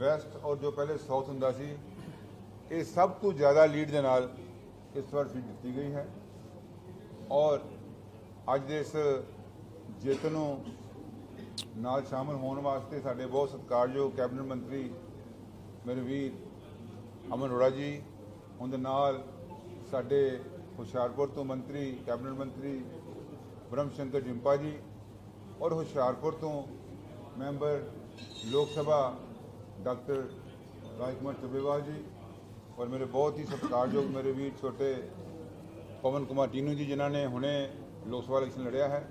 West ਔਰ ਜੋ ਪਹਿਲੇ ਸਾਊਥ ਹੁੰਦਾ ਸੀ, ਇਹ ਸਭ ਤੋਂ ਜ਼ਿਆਦਾ ਲੀਡ ਦੇ ਨਾਲ ਇਸ ਵਾਰ ਸੀਟ ਦਿੱਤੀ ਗਈ ਹੈ। ਔਰ ਅੱਜ ਦੇ ਇਸ ਜਿੱਤ ਨੂੰ ਨਾਲ ਸ਼ਾਮਲ ਹੋਣ ਵਾਸਤੇ ਸਾਡੇ ਬਹੁਤ ਸਤਿਕਾਰਯੋਗ ਕੈਬਨਿਟ ਮੰਤਰੀ ਮੇਰੇ ਵੀਰ ਅਮਨ ਅਰੋੜਾ ਜੀ, ਉਹਦੇ ਨਾਲ ਸਾਡੇ ਹੁਸ਼ਿਆਰਪੁਰ ਤੋਂ ਮੰਤਰੀ, ਕੈਬਨਿਟ ਮੰਤਰੀ ਬ੍ਰਹਮ ਸ਼ੰਕਰ ਜਿੰਪਾ ਜੀ ਔਰ ਹੁਸ਼ਿਆਰਪੁਰ ਤੋਂ ਮੈਂਬਰ ਲੋਕ ਸਭਾ ਡਾਕਟਰ ਰਾਜਕੁਮਾਰ ਚੱਬੇਵਾਲ ਜੀ ਔਰ ਮੇਰੇ ਬਹੁਤ ਹੀ ਸਤਿਕਾਰਯੋਗ ਮੇਰੇ ਵੀਰ ਛੋਟੇ ਪਵਨ ਕੁਮਾਰ ਟੀਨੂ ਜੀ, ਜਿਨ੍ਹਾਂ ਨੇ ਹੁਣੇ ਲੋਕ ਸਭਾ ਇਲੈਕਸ਼ਨ ਲੜਿਆ ਹੈ।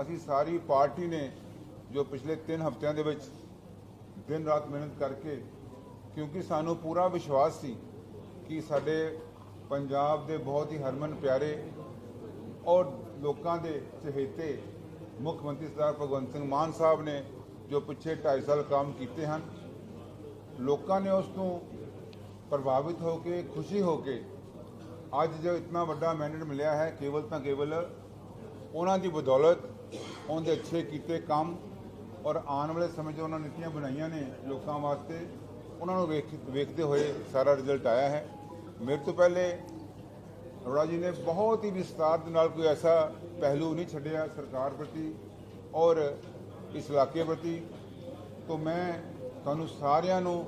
ਅਸੀਂ ਸਾਰੀ ਪਾਰਟੀ ਨੇ ਜੋ ਪਿਛਲੇ 3 ਹਫ਼ਤਿਆਂ ਦੇ ਵਿੱਚ ਦਿਨ ਰਾਤ ਮਿਹਨਤ ਕਰਕੇ, ਕਿਉਂਕਿ ਸਾਨੂੰ ਪੂਰਾ ਵਿਸ਼ਵਾਸ ਸੀ ਕਿ ਸਾਡੇ ਪੰਜਾਬ ਦੇ ਬਹੁਤ ਹੀ ਹਰਮਨ ਪਿਆਰੇ ਔਰ ਲੋਕਾਂ ਦੇ ਚਹੇਤੇ ਮੁੱਖ ਮੰਤਰੀ ਸਰਦਾਰ ਭਗਵੰਤ ਸਿੰਘ ਮਾਨ ਸਾਹਿਬ ਨੇ ਜੋ ਪਿੱਛੇ 2.5 ਸਾਲ ਕੰਮ ਕੀਤੇ ਹਨ ਲੋਕਾਂ ਨੇ ਉਸ ਤੋਂ ਪ੍ਰਭਾਵਿਤ ਹੋ ਕੇ, ਖੁਸ਼ੀ ਹੋ ਕੇ ਅੱਜ ਜੋ ਇਤਨਾ ਵੱਡਾ ਮੈਂਡੇਟ ਮਿਲਿਆ ਹੈ, ਕੇਵਲ ਤਾਂ ਕੇਵਲ ਉਹਨਾਂ ਦੀ ਬਦੌਲਤ, ਉਹਦੇ ਅੱਛੇ ਕੀਤੇ ਕੰਮ ਔਰ ਆਉਣ ਵਾਲੇ ਸਮੇਂ 'ਚ ਉਹਨਾਂ ਨੀਤੀਆਂ ਬਣਾਈਆਂ ਨੇ ਲੋਕਾਂ ਵਾਸਤੇ, ਉਹਨਾਂ ਨੂੰ ਵੇਖ, ਵੇਖਦੇ ਹੋਏ ਸਾਰਾ ਰਿਜ਼ਲਟ ਆਇਆ ਹੈ। ਮੇਰੇ ਤੋਂ ਪਹਿਲੇ ਅਰੋੜਾ ਜੀ ਨੇ ਬਹੁਤ ਹੀ ਵਿਸਤਾਰ ਦੇ ਨਾਲ ਕੋਈ ਐਸਾ ਪਹਿਲੂ ਨਹੀਂ ਛੱਡਿਆ ਸਰਕਾਰ ਪ੍ਰਤੀ ਔਰ ਇਸ ਇਲਾਕੇ ਪ੍ਰਤੀ। ਤੋਂ ਮੈਂ ਤੁਹਾਨੂੰ ਸਾਰਿਆਂ ਨੂੰ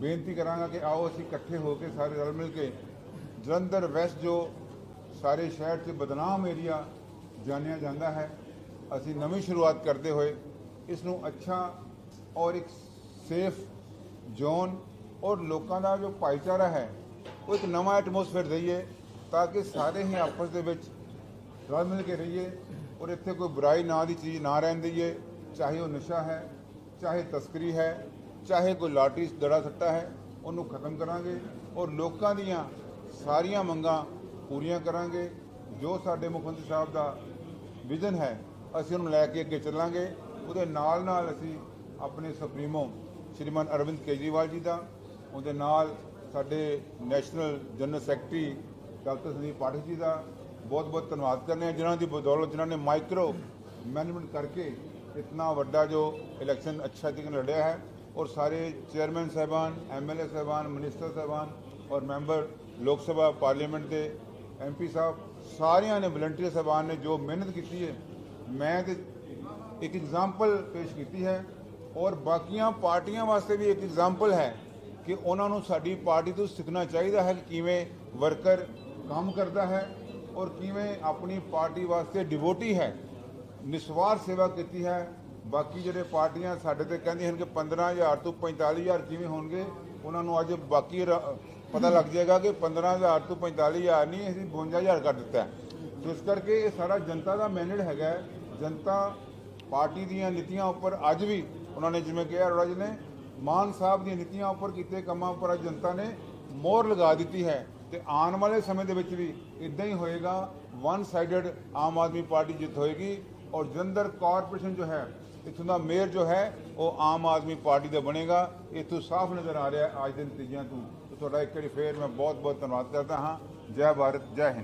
ਬੇਨਤੀ ਕਰਾਂਗਾ ਕਿ ਆਓ ਅਸੀਂ ਇਕੱਠੇ ਹੋ ਕੇ ਸਾਰੇ ਰਲ ਮਿਲ ਕੇ ਜਲੰਧਰ, ਵੈਸਟ ਜੋ ਸਾਰੇ ਸ਼ਹਿਰ 'ਚ ਬਦਨਾਮ ਏਰੀਆ ਜਾਣਿਆ ਜਾਂਦਾ ਹੈ, ਅਸੀਂ ਨਵੀਂ ਸ਼ੁਰੂਆਤ ਕਰਦੇ ਹੋਏ ਇਸ ਨੂੰ ਅੱਛਾ ਔਰ ਇੱਕ ਸੇਫ ਜ਼ੋਨ ਔਰ ਲੋਕਾਂ ਦਾ ਜੋ ਭਾਈਚਾਰਾ ਹੈ, ਉਹ ਇੱਕ ਨਵਾਂ ਐਟਮੋਸਫੇਅਰ ਦਈਏ ਤਾਂ ਕਿ ਸਾਰੇ ਹੀ ਆਪਸ ਦੇ ਵਿੱਚ ਰਲ ਮਿਲ ਕੇ ਰਹੀਏ ਔਰ ਇੱਥੇ ਕੋਈ ਬੁਰਾਈ ਨਾਂ ਦੀ ਚੀਜ਼ ਨਾ ਰਹਿਣ ਦਈਏ, ਚਾਹੇ ਉਹ ਨਸ਼ਾ ਹੈ ਚਾਹੇ ਤਸਕਰੀ ਹੈ, ਚਾਹੇ ਕੋਈ ਲਾਟਰੀ ਦੜਾ ਸੱਟਾ ਹੈ, ਉਹਨੂੰ ਖਤਮ ਕਰਾਂਗੇ ਔਰ ਲੋਕਾਂ ਦੀਆਂ ਸਾਰੀਆਂ ਮੰਗਾਂ ਪੂਰੀਆਂ ਕਰਾਂਗੇ। ਜੋ ਸਾਡੇ ਮੁੱਖ ਮੰਤਰੀ ਸਾਹਿਬ ਦਾ ਵਿਜ਼ਨ ਹੈ, ਅਸੀਂ ਉਹਨੂੰ ਲੈ ਕੇ ਅੱਗੇ ਚੱਲਾਂਗੇ। ਉਹਦੇ ਨਾਲ ਨਾਲ ਅਸੀਂ ਆਪਣੇ ਸੁਪਰੀਮੋ ਸ਼੍ਰੀਮਾਨ ਅਰਵਿੰਦ ਕੇਜਰੀਵਾਲ ਜੀ ਦਾ, ਉਹਦੇ ਨਾਲ ਸਾਡੇ national general secretary doctor Sandeep Pathak ji ਦਾ ਬਹੁਤ ਬਹੁਤ ਧੰਨਵਾਦ ਕਰਨੇ ਆ, ਜਿਨ੍ਹਾਂ ਦੀ ਬਦੌਲਤ ਜਿਨ੍ਹਾਂ ਨੇ ਮਾਈਕਰੋ ਮੈਨੇਜਮੈਂਟ ਕਰਕੇ ਇਤਨਾ ਵੱਡਾ ਜੋ ਇਲੈਕਸ਼ਨ ਅੱਛਾ ਤਰੀਕੇ ਨਾਲ ਲੜਿਆ ਹੈ ਔਰ ਸਾਰੇ ਚੇਅਰਮੈਨ ਸਾਹਿਬਾਨ ਐਮਐਲਏ ਸਾਹਿਬਾਨ ਮਿਨਿਸਟਰ ਸਾਹਿਬਾਨ ਔਰ ਮੈਂਬਰ ਲੋਕ ਸਭਾ ਪਾਰਲੀਮੈਂਟ ਦੇ ਐਮਪੀ ਸਾਹਿਬ ਸਾਰਿਆਂ ਨੇ ਵਲੰਟੀਅਰ ਸਾਹਿਬਾਨ ਨੇ ਜੋ ਮਿਹਨਤ ਕੀਤੀ ਹੈ ਮੈਂ ਤੇ ਇੱਕ ਐਗਜ਼ਾਮਪਲ ਪੇਸ਼ ਕੀਤੀ ਹੈ ਔਰ ਬਾਕੀਆਂ ਪਾਰਟੀਆਂ ਵਾਸਤੇ ਵੀ ਇੱਕ ਐਗਜ਼ਾਮਪਲ ਹੈ ਕਿ ਉਹਨਾਂ ਨੂੰ ਸਾਡੀ ਪਾਰਟੀ ਤੋਂ ਸਿੱਖਣਾ ਚਾਹੀਦਾ ਹੈ ਕਿ ਕਿਵੇਂ ਵਰਕਰ ਕੰਮ ਕਰਦਾ ਹੈ ਔਰ ਕਿਵੇਂ ਆਪਣੀ ਪਾਰਟੀ ਵਾਸਤੇ ਡਿਵੋਟੀ ਹੈ ਨਿਸਵਾਰ ਸੇਵਾ ਕੀਤੀ ਹੈ। ਬਾਕੀ ਜਿਹੜੇ ਪਾਰਟੀਆਂ ਸਾਡੇ ਤੇ ਕਹਿੰਦੀਆਂ ਹਨ ਕਿ 15000 ਤੋਂ 45000 ਕਿਵੇਂ ਹੋਣਗੇ, ਉਹਨਾਂ ਨੂੰ ਅੱਜ ਬਾਕੀ ਰ- ਪਤਾ ਲੱਗ ਜਾਏਗਾ ਕਿ 15000 ਤੋਂ 45000 ਨਹੀਂ, ਅਸੀਂ 52000 ਕਰ ਦਿੱਤਾ ਹੈ। ਇਸ ਕਰਕੇ ਇਹ ਸਾਰਾ ਜਨਤਾ ਦਾ ਮੈਨੇਜ ਹੈਗਾ ਜਨਤਾ ਪਾਰਟੀ ਦੀਆਂ ਨੀਤੀਆਂ ਉੱਪਰ ਅੱਜ ਵੀ ਉਹਨਾਂ ਨੇ ਜਿਵੇਂ ਕਿਹਾ, ਅਰੋੜਾ ਜੀ ਨੇ, ਮਾਨ ਸਾਹਿਬ ਦੀਆਂ ਨੀਤੀਆਂ ਉੱਪਰ ਕੀਤੇ ਕੰਮਾਂ ਉੱਪਰ ਅੱਜ ਜਨਤਾ ਨੇ ਮੋਹਰ ਲਗਾ ਦਿੱਤੀ ਹੈ। ਤੇ ਆਉਣ ਵਾਲੇ ਸਮੇਂ ਦੇ ਵਿੱਚ ਵੀ ਇਦਾਂ ਹੀ ਹੋਏਗਾ। One sided Aam Aadmi party ਜਿੱਤ ਹੋਏਗੀ। ਔਰ ਜਲੰਧਰ ਕਾਰਪੋਰੇਸ਼ਨ ਜੋ ਹੈ, ਇੱਥੋਂ ਦਾ ਮੇਅਰ ਜੋ ਹੈ, ਉਹ ਆਮ ਆਦਮੀ ਪਾਰਟੀ ਦਾ ਬਣੇਗਾ। ਇਹ ਤੋਂ ਸਾਫ਼ ਨਜ਼ਰ ਆ ਰਿਹਾ ਅੱਜ ਦੇ ਨਤੀਜਿਆਂ ਤੋਂ। ਤੁਹਾਡਾ ਇੱਕ ਵਾਰੀ ਫੇਰ ਮੈਂ ਬਹੁਤ ਬਹੁਤ ਧੰਨਵਾਦ ਕਰਦਾ ਹਾਂ। ਜੈ ਭਾਰਤ, ਜੈ ਹਿੰਦ।